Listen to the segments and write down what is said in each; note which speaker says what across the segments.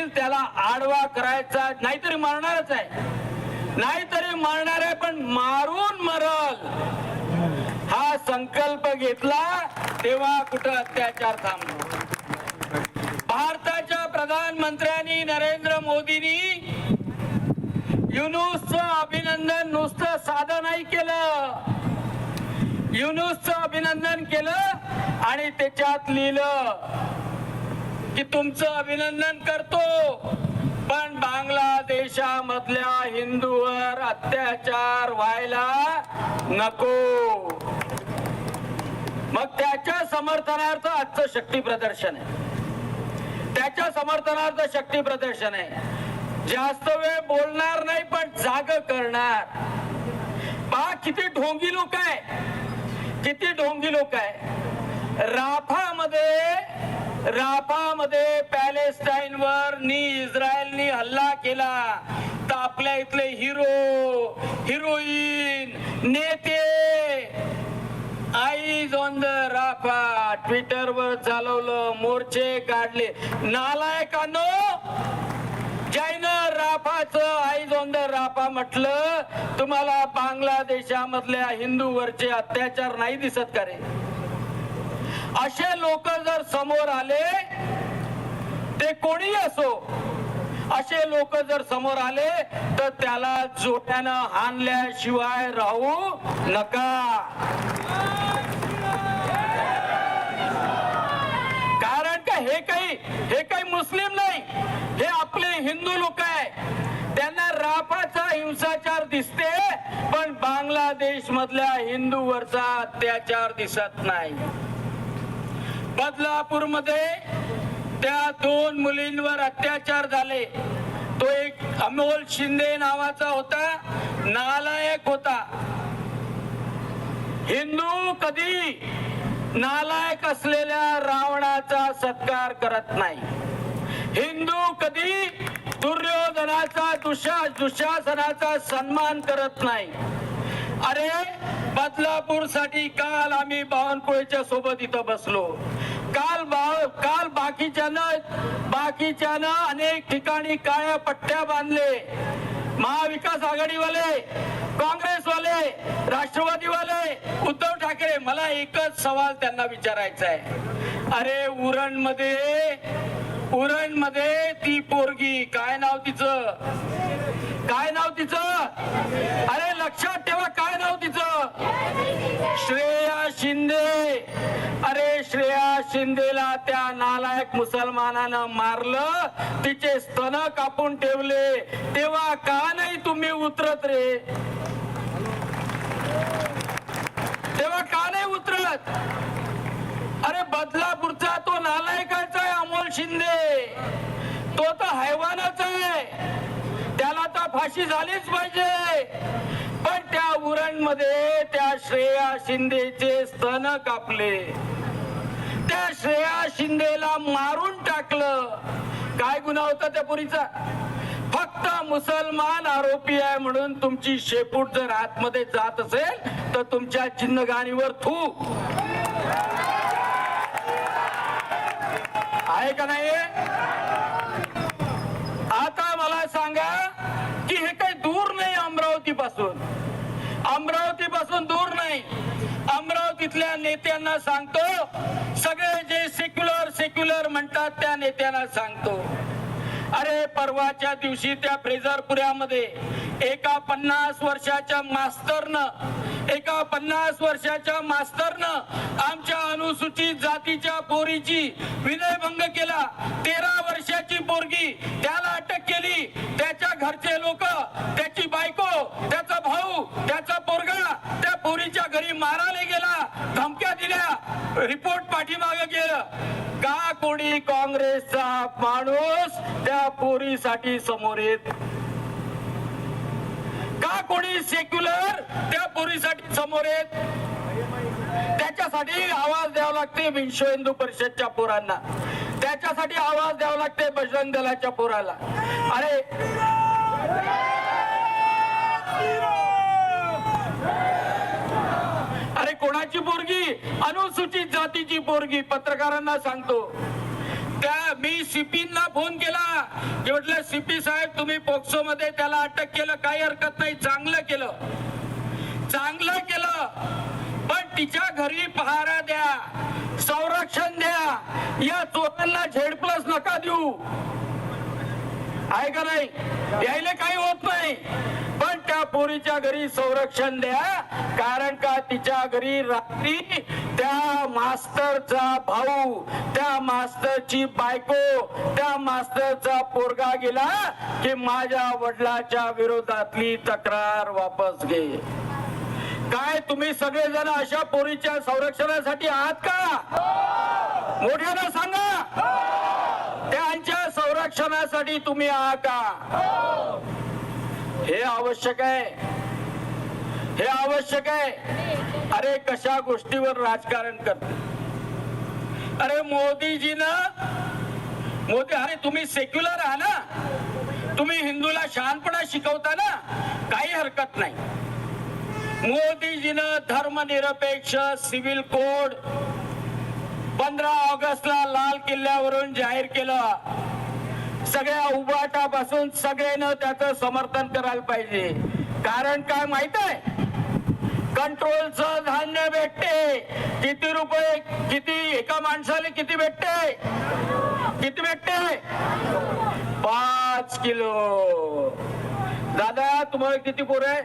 Speaker 1: होईल त्याला आडवा करायचा नाहीतरी मारणारच आहे. नाहीतरी मारणार आहे पण मारून मरल. हा संकल्प घेतला तेव्हा कुठं अत्याचार थांबलो. भारताच्या प्रधानमंत्र्यांनी नरेंद्र मोदींनी युनुसचं अभिनंदन नुसतं साधं नाही केलं. युनुसचं अभिनंदन केलं आणि त्याच्यात लिहिलं की तुमचं अभिनंदन करतो. पण बांगलादेशामधल्या हिंदूवर अत्याचार व्हायला नको. मग त्याच्या समर्थनार्थ आजचं शक्ती प्रदर्शन आहे. त्याच्या समर्थनार्थ शक्ती प्रदर्शन आहे. जास्त वेळ बोलणार नाही पण जाग करणार. पहा किती ढोंगी लोक आहे. किती ढोंगी लोक आहे. राफामध्ये राफामध्ये पॅलेस्टाईनवर नी इस्रायलनी हल्ला केला. तर आपल्या इथले हिरो हिरोईन नेते eyes on the Rafah. Twitter वर चालवलं मोर्चे काढले. नालायकांनो जैन राफाचं आईज ऑन द राफा म्हटलं तुम्हाला बांगलादेशामधल्या हिंदूवरचे अत्याचार नाही दिसत का रे? असे लोक जर समोर आले ते कोणी असो असे लोक जर समोर आले तर त्याला जोट्यानं हानल्याशिवाय राहू नका. कारण का हे काही हे काही मुस्लिम नाही हे आपले हिंदू लोक आहे. त्यांना राफाचा हिंसाचार दिसते पण बांगलादेश मधल्या हिंदूवरचा अत्याचार दिसत नाही. बदलापूरमध्ये त्या दोन मुलींवर अत्याचार झाले. तो एक अमोल शिंदे नावाचा होता नालायक होता. हिंदू कधी नालायक असलेल्या रावणाचा सत्कार करत नाही. हिंदू कधी दुर्योधनाचा दुशा दुशासनाचा सन्मान करत नाही. अरे बदलापूरसाठी काल आम्ही बावनकुळेच्या सोबत इथं बसलो. काल बा- काल बाकीच्यानं बाकीच्यानं अनेक ठिकाणी काळ्या पट्ट्या बांधले. महाविकास आघाडीवाले काँग्रेसवाले राष्ट्रवादीवाले उद्धव ठाकरे मला एकच सवाल त्यांना विचारायचा आहे अरे उरणमध्ये उरणमध्ये ती पोरगी काय नाव तिचं? काय नाव तिचं? अरे लक्षात ठेवा श्रेया शिंदे. अरे श्रेया शिंदेला त्या नालायक मुसलमानानं मारलं. तिचे स्तन कापून ठेवले. तेव्हा का नाही तुम्ही उतरत रे? तेव्हा का नाही उतरत? अरे बदलापूरचा तो नालायकाचा आहे अमोल शिंदे. तो तर हैवानाचा आहे. त्याला तर फाशी झालीच पाहिजे. त्या उरणमध्ये त्या श्रेया शिंदेचे स्तन कापले. त्या श्रेया शिंदेला मारून टाकलं. काय गुन्हा होता त्या पुरीचा? फक्त मुसलमान आरोपी आहे म्हणून तुमची शेपूट जर आतमध्ये जात असेल तर तुमच्या चिन्हगाणीवर थू. आहे का नाही? आता मला सांगा की हे काही दूर नाही अमरावती पासून अमरावती पासून दूर नाही. अमरावतीतल्या नेत्यांना सांगतो सगळे जे सेक्युलर सेक्युलर म्हणतात त्या नेत्यांना सांगतो. अरे परवाच्या दिवशी त्या फ्रेझरपुऱ्यामध्ये एका पन्नास वर्षाच्या मास्तरनं एका पन्नास वर्षाच्या मास्तरनं आमच्या अनुसूचित जातीच्या पोरीची विनयभंग केला. तेरा वर्षाची पोरगी त्याला अटक केली. त्याच्या घरचे लोक त्याची बायको त्याचा भाऊ त्याचा पोरगा त्या पोरीच्या घरी मारायला गेला धमक्या दिल्या रिपोर्ट पाठीमागे गेलं. का कोणी काँग्रेसचा माणूस त्या पोरीसाठी समोर येत? का कोणी सेक्युलर त्या पोरीसाठी समोर येत? त्याच्यासाठी आवाज द्यावा लागते विश्व हिंदू परिषदच्या पोरांना. त्याच्यासाठी आवाज द्यावा लागते बजरंग दलाच्या पोराला. अरे! कोणाची पोरगी? अनुसूचित जातीची पोरगी. पत्रकारांना सांगतो. त्या मी सिपींना फोन केला. की म्हटलं सीपी साहेब तुम्ही पोक्सो मध्ये त्याला अटक केलं. काही हरकत नाही. चांगलं केलं. चांगलं केलं. पण तिच्या घरी पहारा द्या. संरक्षण द्या. या चोरांना झेड प्लस नका देऊ. आहे का नाही? यायला काही होत नाही. पोरीच्या घरी संरक्षण द्या. कारण का तिच्या घरी रात्री त्या मास्तरचा भाऊ त्या मास्तरची बायको त्या मास्तरचा पोरगा गेला की माझ्या वडिलाच्या विरोधातली तक्रार वापस घे. काय तुम्ही सगळेजण अशा पोरीच्या संरक्षणासाठी आहात का? मोठ्यानं सांगा. त्यांच्या संरक्षणासाठी तुम्ही आहात का? हे आवश्यक आहे. हे आवश्यक आहे. अरे कशा गोष्टीवर राजकारण करते? अरे मोदीजीनं मोदी अरे तुम्ही सेक्युलर आहात ना? तुम्ही हिंदूला शहाणपणा शिकवता ना? काही हरकत नाही. मोदीजीनं धर्मनिरपेक्ष सिव्हिल कोड पंधरा ऑगस्टला लाल किल्ल्यावरून जाहीर केलं. सगळ्या उभाटापासून सगळ्यांना त्याचं समर्थन करायला पाहिजे. कारण काय माहीत आहे? कंट्रोलचं धान्य भेटते. किती रुपये किती एका माणसाला किती भेटते? किती भेटते? पाच किलो. दादा तुम्हाला किती पोर आहे?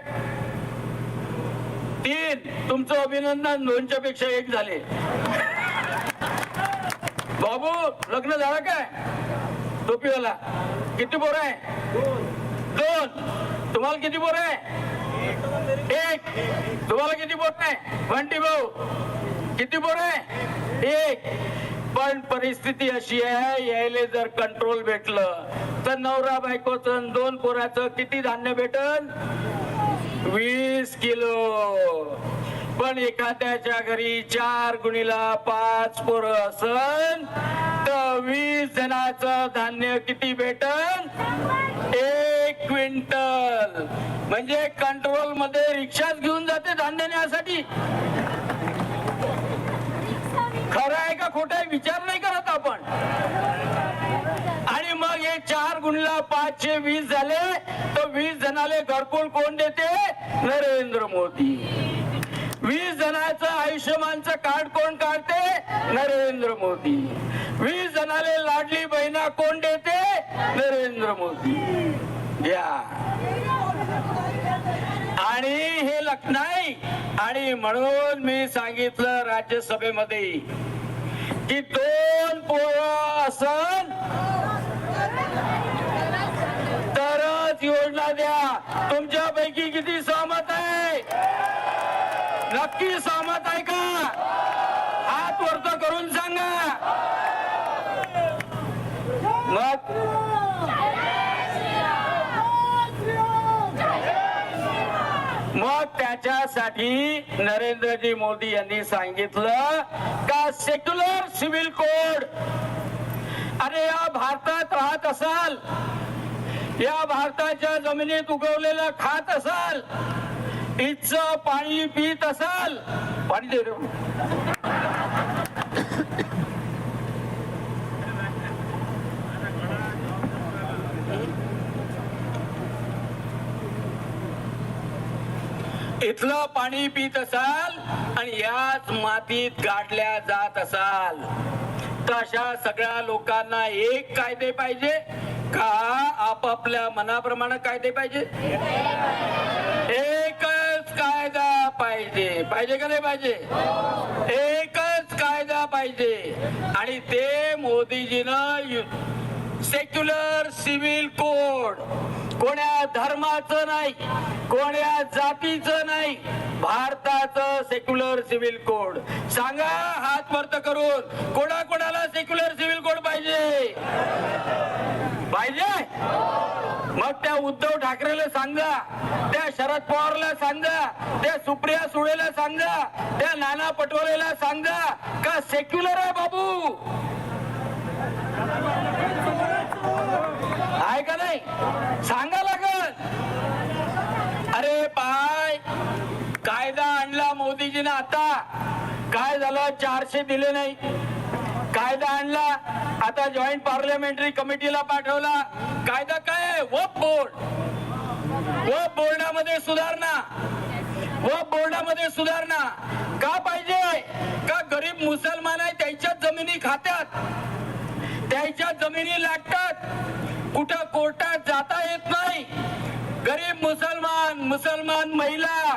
Speaker 1: तीन. तुमचं अभिनंदन दोनच्या पेक्षा एक झाले. बाबू लग्न झालं काय? टोपीवाला. किती पोर आहे? दोन. तुम्हाला किती पोर आहे? एक. तुम्हाला किती पोर आहे? बंटी भाऊ किती पोर आहे? एक. पण परिस्थिती अशी आहे यायले जर कंट्रोल भेटलं तर नवरा बायकोचं दोन पोराचं किती धान्य भेटल वीस किलो. पण एखाद्याच्या घरी चार गुणीला पाच पोरं असन तर वीस जणाचं धान्य किती भेटल एक क्विंटल. म्हणजे कंट्रोलमध्ये रिक्षाच घेऊन जाते धान्य नेण्यासाठी खरं आहे का खोटं आहे? विचार नाही करत आपण. आणि मग हे चार गुणला पाचशे वीस झाले तर वीस जणाले घरकुल कोण देते? नरेंद्र मोदी. वीस जणांचं आयुष्यमानचं कार्ड कोण काढते? नरेंद्र मोदी. वीस जणाले लाडली बहिणा कोण देते? नरेंद्र मोदी. घ्या आणि हे लक्ष नाही आणि म्हणून मी सांगितलं राज्यसभेमध्ये की दोन पोरं असन तरच योजना द्या. तुमच्यापैकी किती सहमत आहे नक्की सहमत आहे का हात वरत करून सांगा मग मग त्याच्यासाठी नरेंद्रजी मोदी यांनी सांगितलं का सेक्युलर सिव्हिल कोड अरे या भारतात राहत असाल. या भारताच्या जमिनीत उगवलेलं खात असाल. इच पाणी पित असाल. पाणी इथलं पाणी पित असाल आणि याच मातीत गाठल्या जात असाल. तर अशा सगळ्या लोकांना एक कायदे पाहिजे का आपापल्या मनाप्रमाणे कायदे पाहिजे? एकच कायदा पाहिजे. पाहिजे का नाही पाहिजे? एकच कायदा पाहिजे. आणि ते मोदीजीनं सेक्युलर सिव्हिल कोड कोण्या धर्माचं नाही कोण्या जातीचं नाही भारताचं सेक्युलर सिव्हिल कोड सांगा हात वर्त करून कोणा कोणाला सेक्युलर सिव्हिल कोड पाहिजे? पाहिजे? मग त्या उद्धव ठाकरेला सांगा त्या शरद पवारला सांगा त्या सुप्रिया सुळेला सांगा त्या नाना पटोलेला सांगा का सेक्युलर आहे बाबू? आहे का नाही? सांगा लागल. अरे पाय कायदा आणला मोदीजीने आता. काय झालं? चारशे दिले नाही. कायदा आणला. आता जॉईंट पार्लमेंटरी कमिटीला पाठवला. कायदा काय आहे? वप बोर्ड. वप बोर्डामध्ये सुधारणा. वप बोर्डामध्ये सुधारणा. का पाहिजे? का गरीब मुसलमान आहे? त्यांच्याच जमिनी खात्यात. त्यांच्या जमिनी लागतात. कुठं कोर्टात जाता येत नाही. गरीब मुसलमान मुसलमान महिला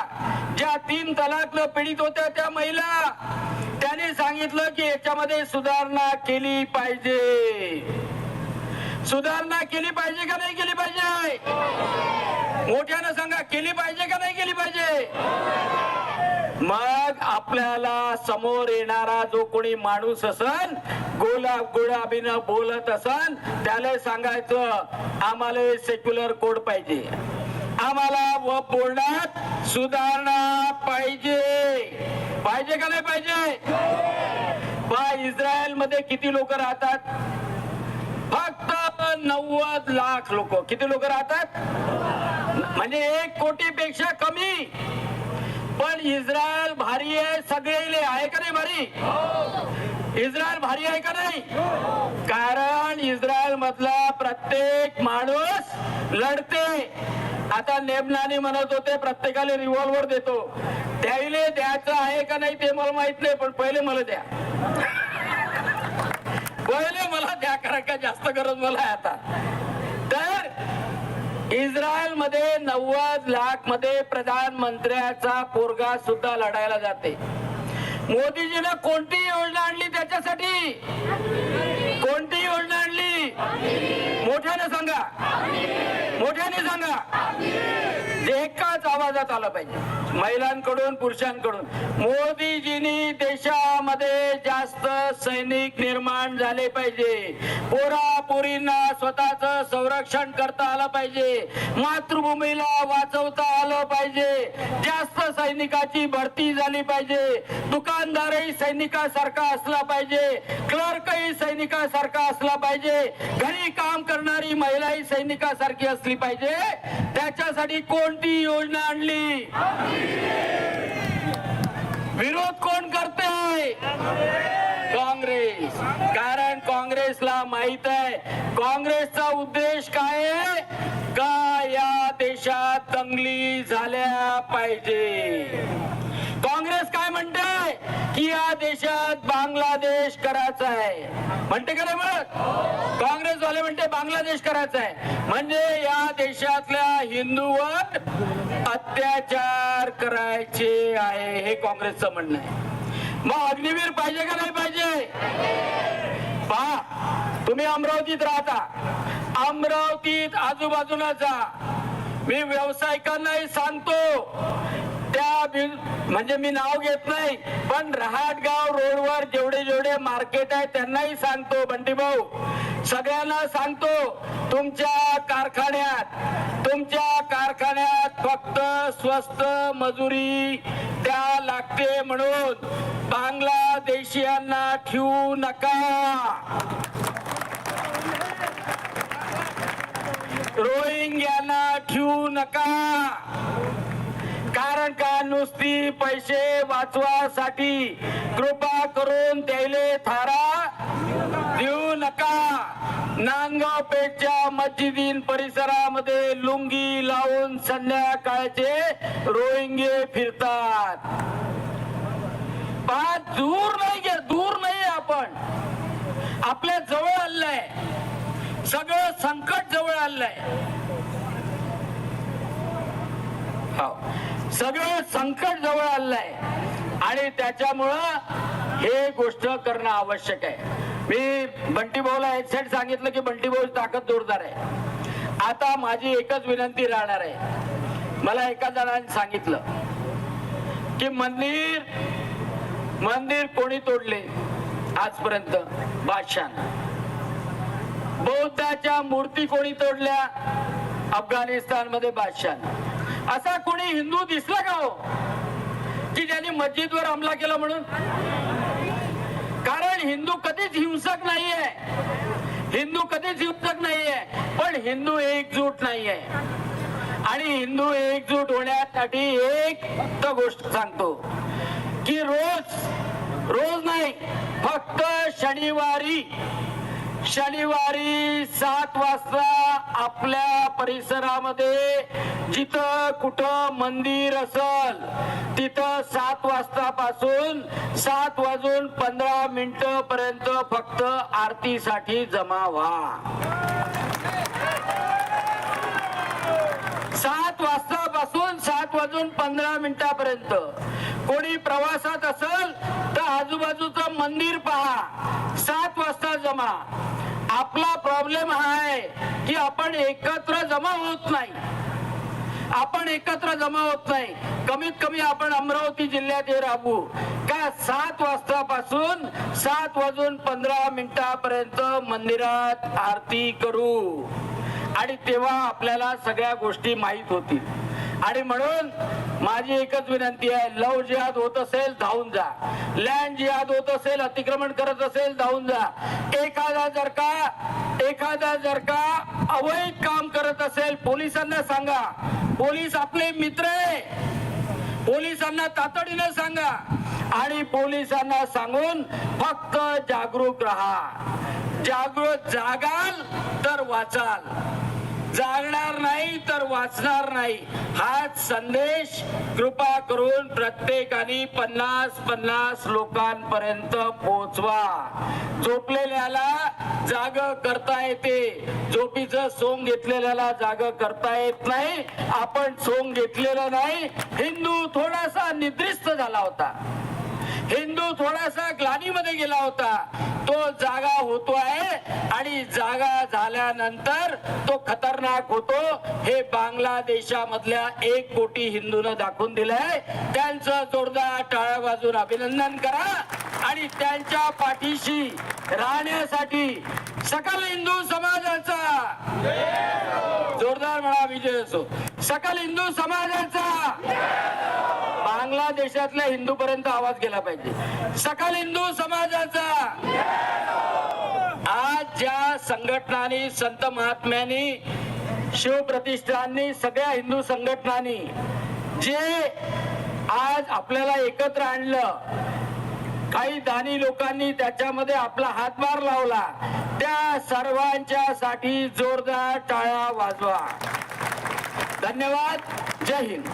Speaker 1: ज्या तीन तलाकनं पीडित होत्या त्या महिला त्यांनी सांगितलं की याच्यामध्ये सुधारणा केली पाहिजे. सुधारणा केली पाहिजे का नाही केली पाहिजे? मोठ्यानं सांगा केली पाहिजे का नाही केली पाहिजे? मग आपल्याला समोर येणारा जो कोणी माणूस असन गोला गुलाबीनं बोलत असन त्याला सांगायचं आम्हाला सेक्युलर कोड पाहिजे. आम्हाला व बोलण्यात सुधारणा पाहिजे. पाहिजे का नाही पाहिजे? पा इस्रायलमध्ये किती लोक राहतात? फक्त नव्वद लाख लोक. किती लोक राहतात? म्हणजे एक कोटी पेक्षा कमी. पण इस्रायल भारी आहे सगळे आहे का नाही भारी? इस्रायल भारी आहे का नाही? कारण इस्रायल मधला प्रत्येक माणूस लढते. आता नेमनाने म्हणत होते प्रत्येकाला रिव्हॉल्वर देतो. त्याईले द्यायचं आहे का नाही ते मला माहीत नाही पण पहिले मला द्या. पहिले मला द्या कारण का जास्त गरज मला आहे आता. इस्रायलमध्ये नव्वद लाखमध्ये प्रधानमंत्र्याचा पोरगा सुद्धा लढायला जाते. मोदीजीनं कोणती योजना आणली त्याच्यासाठी? कोणती योजना आणली? मोठ्याने सांगा. मोठ्याने सांगा. एकाच आवाजात आला पाहिजे. महिलांकडून पुरुषांकडून. मोदीजींनी देशामध्ये जास्त सैनिक निर्माण झाले पाहिजे. पोरापोरींना स्वतःच संरक्षण करता आलं पाहिजे. मातृभूमीला वाचवता आलं पाहिजे. जास्त सैनिकाची भरती झाली पाहिजे. दुकानदारही सैनिकासारखा असला पाहिजे. क्लर्कही सैनिकासारखा असला पाहिजे. घरी काम करणारी महिलाही सैनिकासारखी असली पाहिजे. त्याच्यासाठी कोणती योजना आणली? विरोध कोण करते काँग्रेस. कारण काँग्रेसला माहीत आहे. काँग्रेसचा उद्देश काय आहे? का या देशात दंगली झाल्या पाहिजे? काय म्हणते की या देशात बांगलादेश करायचा आहे म्हणते का नाही म्हणत काँग्रेसवाले म्हणते बांगलादेश करायचा आहे म्हणजे या देशातल्या हिंदूवर अत्याचार करायचे आहे हे काँग्रेसचं म्हणणं आहे. मग अग्निवीर पाहिजे का नाही पाहिजे? पहा तुम्ही अमरावतीत राहता. अमरावतीत आजूबाजूला जा. मी व्यावसायिकांनाही सांगतो त्या म्हणजे मी नाव घेत नाही पण रहाटगाव रोडवर जेवढे जेवढे मार्केट आहे त्यांनाही सांगतो बंटी भाऊ. सगळ्यांना सांगतो तुमच्या कारखान्यात तुमच्या कारखान्यात फक्त स्वस्त मजुरी त्या लागते म्हणून बांगलादेशियांना ठेवू नका. रोहिंग्यांना ठेवू नका. कारण का नुसती पैसे वाचवासाठी? कृपा करून त्याले थारा देऊ नका. नांदगाव पेठच्या मस्जिदीन परिसरामध्ये लुंगी लावून संध्याकाळचे रोहिंगे फिरतात. पाच दूर नाही गे दूर नाही आपण. आपल्या जवळ आलंय. सगळं संकट जवळ आलंय. हो. सगळं संकट जवळ आलंय. आणि त्याच्यामुळं हे गोष्ट करणं आवश्यक आहे. मी बंटी भाऊला एक साईड सांगितलं की बंटी भाऊ ताकद जोरदार आहे. आता माझी एकच विनंती राहणार आहे. मला एका जणांनी सांगितलं की मंदिर मंदिर कोणी तोडले आजपर्यंत? बादशाह बौद्धाच्या मूर्ती कोणी तोडल्या? अफगाणिस्तानमध्ये बादशाह असा कोणी हिंदू दिसला का हो? की ज्यांनी मस्जिदवर हमला केला म्हणून? कारण हिंदू कधीच हिंसक नाहीये. हिंदू कधीच हिंसक नाहीये. पण हिंदू एकजूट नाहीये. आणि हिंदू एकजूट होण्यासाठी एक फक्त गोष्ट सांगतो की रोज रोज नाही फक्त शनिवारी शनिवारी सात वाजता आपल्या परिसरामध्ये जिथं कुठं मंदिर असल तिथं सात वाजतापासून सात वाजून पंधरा मिनिट पर्यंत फक्त आरतीसाठी जमा व्हा. सात वाजतापासून सात वाजून पंधरा मिनिटापर्यंत. कोणी प्रवासात असल तर आजूबाजूचं मंदिर पहा. सात वाजता जमा. आपला प्रॉब्लेम हा आहे की आपण एकत्र जमा होत नाही. आपण एकत्र जमा होत नाही. कमीत कमी आपण अमरावती जिल्ह्यात हे राबू का सात वाजतापासून सात वाजून पंधरा मिनिटापर्यंत मंदिरात आरती करू. आणि तेव्हा आपल्याला सगळ्या गोष्टी माहीत होतील. आणि म्हणून माझी एकच विनंती आहे लव जिहाद होत असेल धावून जा. लँड जिहाद होत असेल अतिक्रमण करत असेल धावून जा. एखादा जर का एखादा जर का अवैध काम करत असेल पोलिसांना सांगा. पोलीस आपले मित्र आहे. पोलिसांना तातडीनं सांगा. आणि पोलिसांना सांगून फक्त जागरूक राहा. जागृत जागाल तर वाचाल. जागणार नाही तर वाचणार नाही. हाच संदेश कृपा करून प्रत्येकाने पन्नास पन्नास लोकांपर्यंत पोहोचवा. झोपलेल्याला जाग करता येते. झोपीचं सोंग घेतलेल्याला जाग करता येत नाही. आपण सोंग घेतलेलं नाही. हिंदू थोडासा निद्रिस्त झाला होता. हिंदू थोडासा ग्लानीमध्ये गेला होता. तो जागा होतोय आणि जागा झाल्यानंतर तो खतरनाक होतो. हे बांगलादेशामधल्या एक कोटी हिंदूनं दाखवून दिलंय. त्यांचं जोरदार टाळ्या वाजून अभिनंदन करा. आणि त्यांच्या पाठीशी राहण्यासाठी सकल हिंदू समाजाचा जोरदार म्हणा विजय असो. सकल हिंदू समाजाचा बांगलादेशातल्या हिंदू पर्यंत आवाज गेला पाहिजे. सकल हिंदू समाजाचा. आज ज्या संघटनांनी संत महात्म्यांनी शिवप्रतिष्ठाननी सगळ्या हिंदू संघटनांनी जे आज आपल्याला एकत्र आणलं काही दानी लोकांनी त्याच्यामध्ये आपला हातभार लावला त्या सर्वांच्या साठी जोरदार टाळ्या वाजवा. धन्यवाद. जय हिंद.